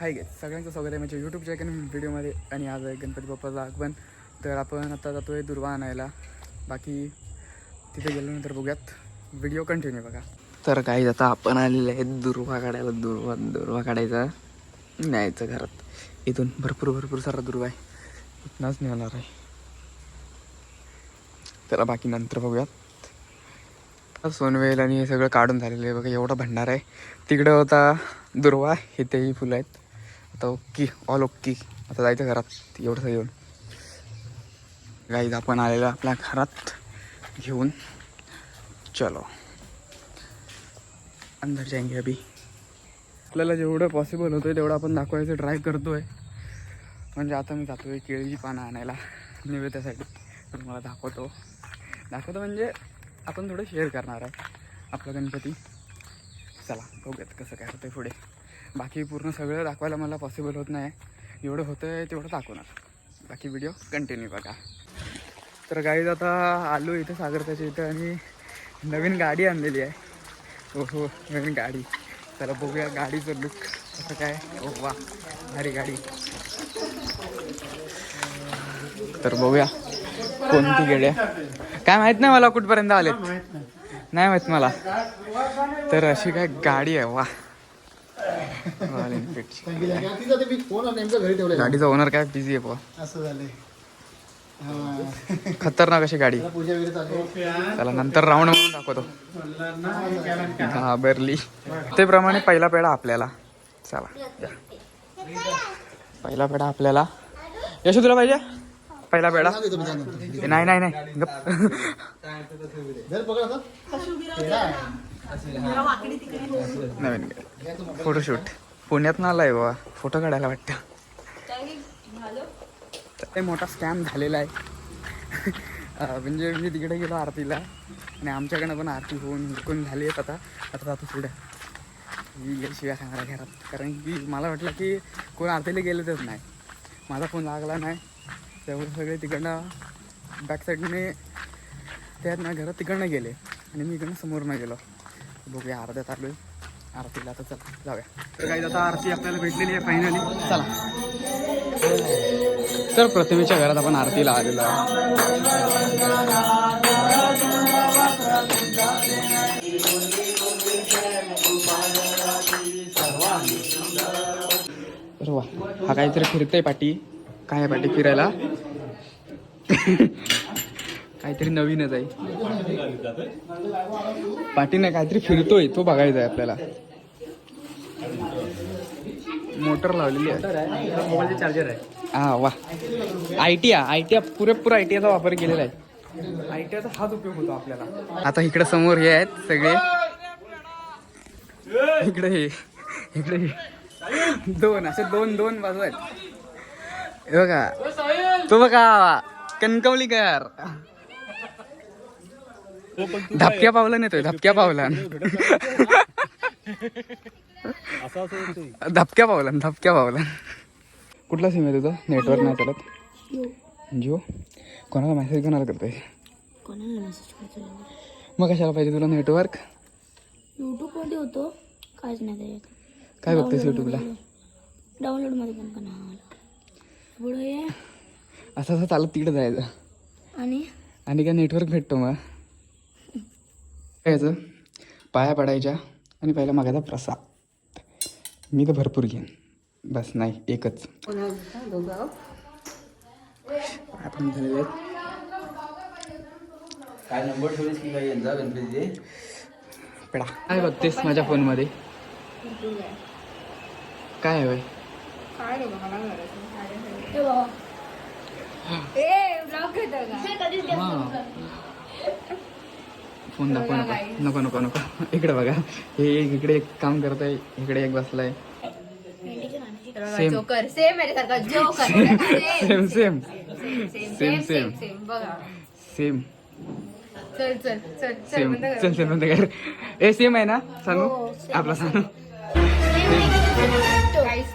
हाय गे सगळ्यांचं स्वागत आहे माझ्या यूट्यूब चॅनल व्हिडिओमध्ये आणि आज आहे गणपती बाप्पाचं आगमन. तर आपण आता जातो आहे दुर्वा आणायला. बाकी तिथे गेल्यानंतर बघूयात. व्हिडिओ कंटिन्यू बघा. तर काही आता आपण आलेले आहेत दुर्वा काढायला. दुर्वा दुर्वा काढायचा. न्यायचं घरात. इथून भरपूर भरपूर सारा दुर्वा आहे. इथनंच नेणार आहे. तर बाकी नंतर बघूयात. सोनवेल आणि हे सगळं काढून झालेलं आहे. बघा एवढा भंडार आहे. तिकडं होता दुर्वा इथेही फुलं आहेत. आता ओक्की ऑल ओक्की आता जायचं घरात एवढंसं येऊन. गाईज आपण आलेलं आपल्या घरात घेऊन. चलो. अंदर जाएंगे अभी. आपल्याला जेवढं पॉसिबल होतं तेवढं आपण दाखवायचं ट्राय करतोय. म्हणजे आता मी जातोय केळीची पानं आणायला. निवेद्यासाठी तर मला दाखवतो. दाखवतो म्हणजे आपण थोडं शेअर करणार आहे. आपला गणपती. चला बघूयात कसं काय होतं पुढे. बाकी पूर्ण सगळं दाखवायला मला पॉसिबल होत नाही. एवढं होतं आहे तेवढं दाखवणार. बाकी व्हिडिओ कंटिन्यू बघा. तर गाईज आता आलो इथं सागरताच्या इथं आणि नवीन गाडी आणलेली आहे. हो हो नवीन गाडी. चला बघूया गाडीचं लुक कसं काय ओ वा भारी गाडी. तर बघूया कोणती गाडी काय माहीत नाही मला कुठपर्यंत आले नाही माहीत मला. तर अशी काय गाडी आहे वा रॉयल एनफिल्डची. तिथं ते मी फोन नेमकं घरी ठेवलं गाडीचा ओनर काय बिझी आहे बुवा असं झालंय. हा. खतरनाक अशी गाडी. त्याला पूजा वगैरे चालू आहे. त्याला नंतर राऊंड म्हणून दाखवतो. घाबरली. ते प्रमाणे पहिला पेढा आपल्याला. चला या. पहिला पेढा आपल्याला. यशू तुला पाहिजे? पहिला पेढा? नाही नाही नाही. गप नवीन फोटोशूट पुण्यात ना आलाय बाबा. फोटो काढायला वाटतं. ते मोठा स्कॅम झालेला आहे. म्हणजे मी तिकडे गेलो आरतीला. आणि आमच्याकडनं पण आरती होऊन हुकून झाली आहेत आता. आता जातो पुढे. मी गेल्याशिवाय शिव्या सांगायला घरात. कारण की मला वाटलं की कोण आरतीला गेलेतच नाही. माझा फोन लागला नाही. त्यामुळे सगळे तिकडनं बॅक साईडने त्यात ना घरात तिकडनं गेले. आणि मी इकडनं समोरनं गेलो. बघूया अर्ध्यात आलोय आरतीला आता चला जाऊया. तर काही आता आरती आपल्याला भेटलेली आहे फायनली चला. तर प्रतिमेच्या घरात आपण आरतीला आलेलो आहे वा. हा काहीतरी फिरतोय पाटी. काय आहे पाटी फिरायला? काहीतरी नवीनच आहे. पाटीने काहीतरी फिरतोय तो बघायचा आहे आपल्याला. मोटर लावलेली आहे. मोबाईलचे चार्जर आहे हा वा. आय टी आय टी पुरेपूर आय टीचा वापर केलेला आहे. आय टीचा हाच उपयोग होतो आपल्याला. आता इकडे समोर हे आहेत सगळे. इकडे हे इकडे हे. दोन असे दोन दोन बाजू आहेत. हे बघा. तो बघा कणकवलीकर. धपक्या पावला नेतोय धपक्या पावला. धपक्या पावला धपक्या पावला. कुठला सिम आहे तुझा? नेटवर्क नाही चालत. जिओ. कोणाला मेसेज कोणाला करतोय? कोणाला मेसेज करतो मग कशाला पाहिजे तुला नेटवर्क यूट्यूबमध्ये होतो. काहीच नाही काय बघतेस युट्यूबला डाउनलोडमध्ये पण का नाही पुढे असं असं चालत तिकडे जायचं. आणि? आणि काय नेटवर्क भेटतो मग? काय याचं पाया पडायच्या आणि पहिला मागायचा प्रसाद. मी तर भरपूर घेईन. बस नाही एकच. आपण झालेले. काय नंबर ठेवलीस की यांचा गणपतीचे? पेडा काय बघतेस माझ्या फोनमध्ये? काय आहे बाई? फोन दाखव नको नको नको नको. इकडे बघा. हे एक इकडे एक काम करत आहे इकडे एक बसलाय. सेम जोकर सेम आहे सारखा. Joker same same same same same बघा. सेम चल चल चल चल सेम कर. चल सेम कर. ए सेम आहे ना? सांगू? आपला सांगू?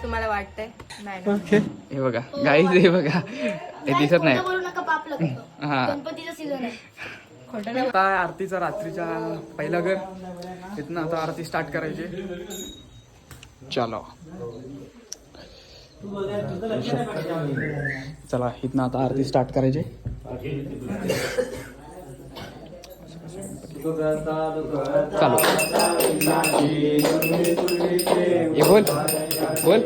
तुम्हाला वाटतंय? नाही ना. हे बघा. गाईज हे बघा. हे दिसत नाही. बोलू नका पाप लागतो. हा. गणपतीचा सीझन आहे. आता आरतीचा रात्रीच्या पहिला घर इथनं आता आरती स्टार्ट करायची. चलो. चला इथनं आता आरती स्टार्ट करायची. चालू. बोल. बोल.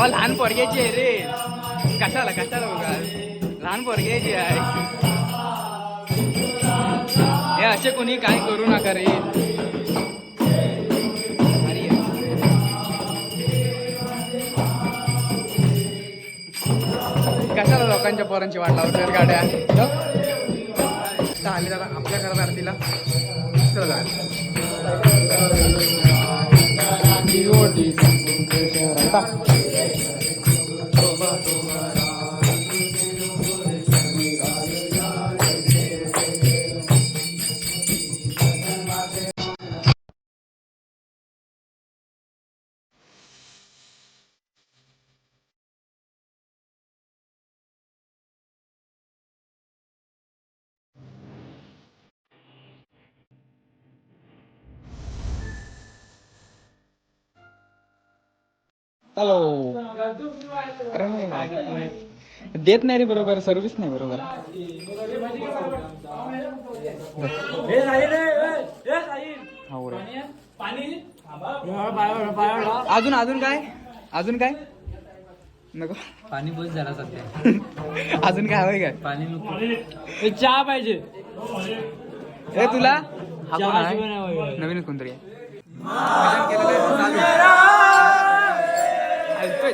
बा लहान पोरग्याची आहे रे. कशाला कशाला बघा लहान पोरग्याची आहे. हे असे कोणी काय करू नका रे. कशाला लोकांच्या पोरांची वाट लावतात गाड्या? हॅलो? तर जरा आपल्या घरात आरतीला. चला. हॅलो अरे देत नाही रे बरोबर सर्व्हिस नाही बरोबर हो रे. अजून अजून काय? अजून काय? नको. पाणी बस झाला सध्या. अजून काय हवंय काय? पाणी नको. चहा पाहिजे. ए तुला? हा नवीन कोणतरी केलेलं आहे,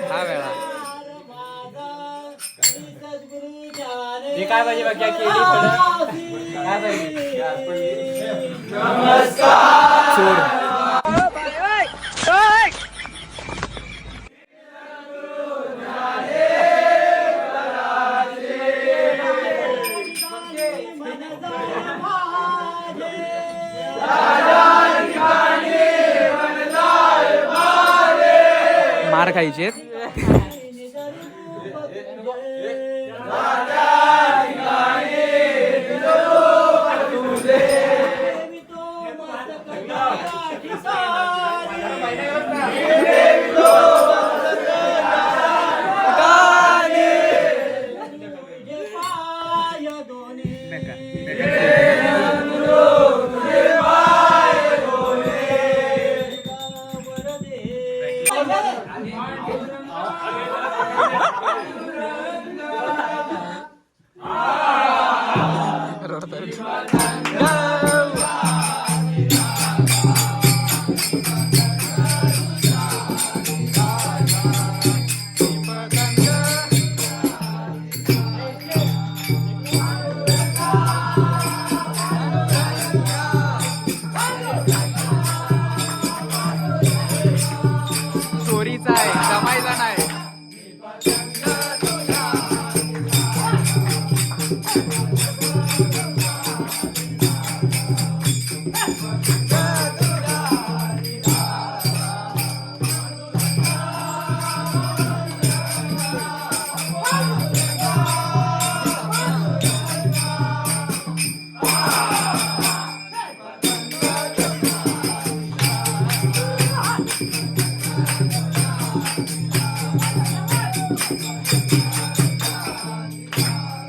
दहा वेळा. हे काय पाहिजे बाकी केली काय पाहिजे? मार खायचे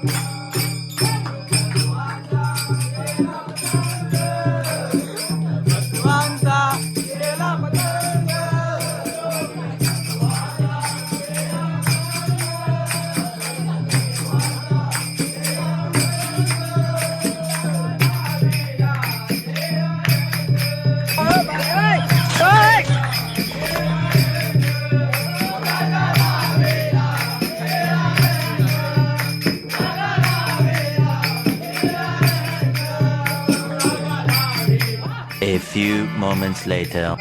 Bye. few moments later.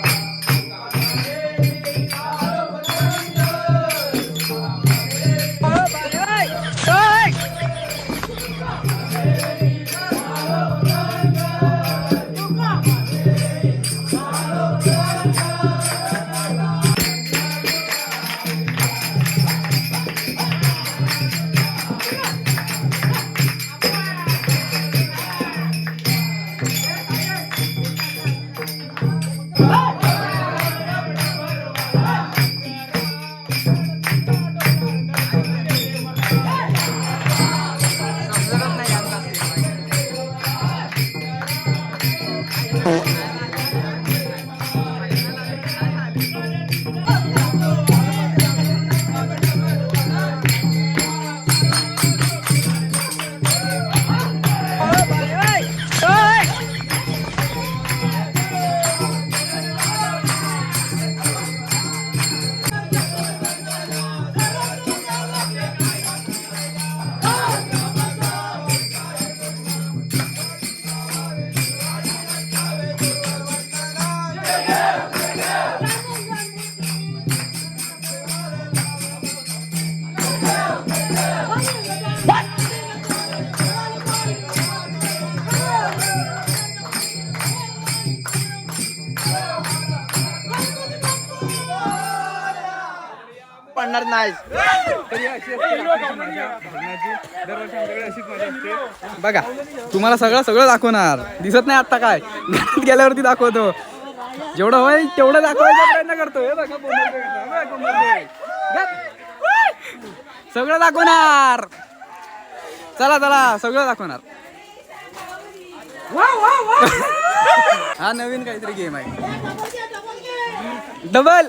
बघा तुम्हाला सगळं सगळं दाखवणार. दिसत नाही आता काय. घरात गेल्यावरती दाखवतो. जेवढं होईल तेवढं दाखवायचा प्रयत्न करतो. सगळं दाखवणार. चला चला सगळं दाखवणार. हा नवीन काहीतरी गेम आहे. डबल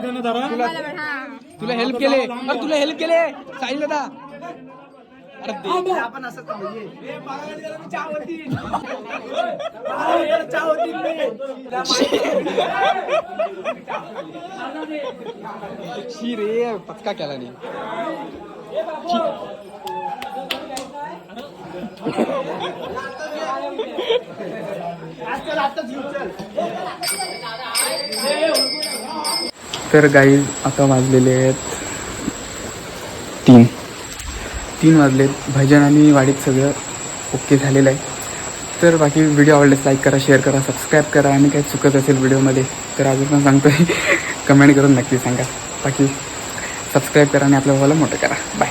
तुला हेल्प केले अरे तुला हेल्प केले साहिल दादा अरे दे. आपण असं शी रे पचका केला नाही तर गाई आता वाजलेले आहेत तीन. तीन वाजलेत. भजन आणि वाडीत सगळं ओके झालेलं आहे. तर बाकी व्हिडिओ आवडल्यास लाईक करा शेअर करा सबस्क्राईब करा. आणि काही चुकत असेल व्हिडिओमध्ये तर अजून पण सांगतोय. कमेंट करून नक्की सांगा. बाकी सबस्क्राईब करा आणि आपल्या भावाला मोठं करा. बाय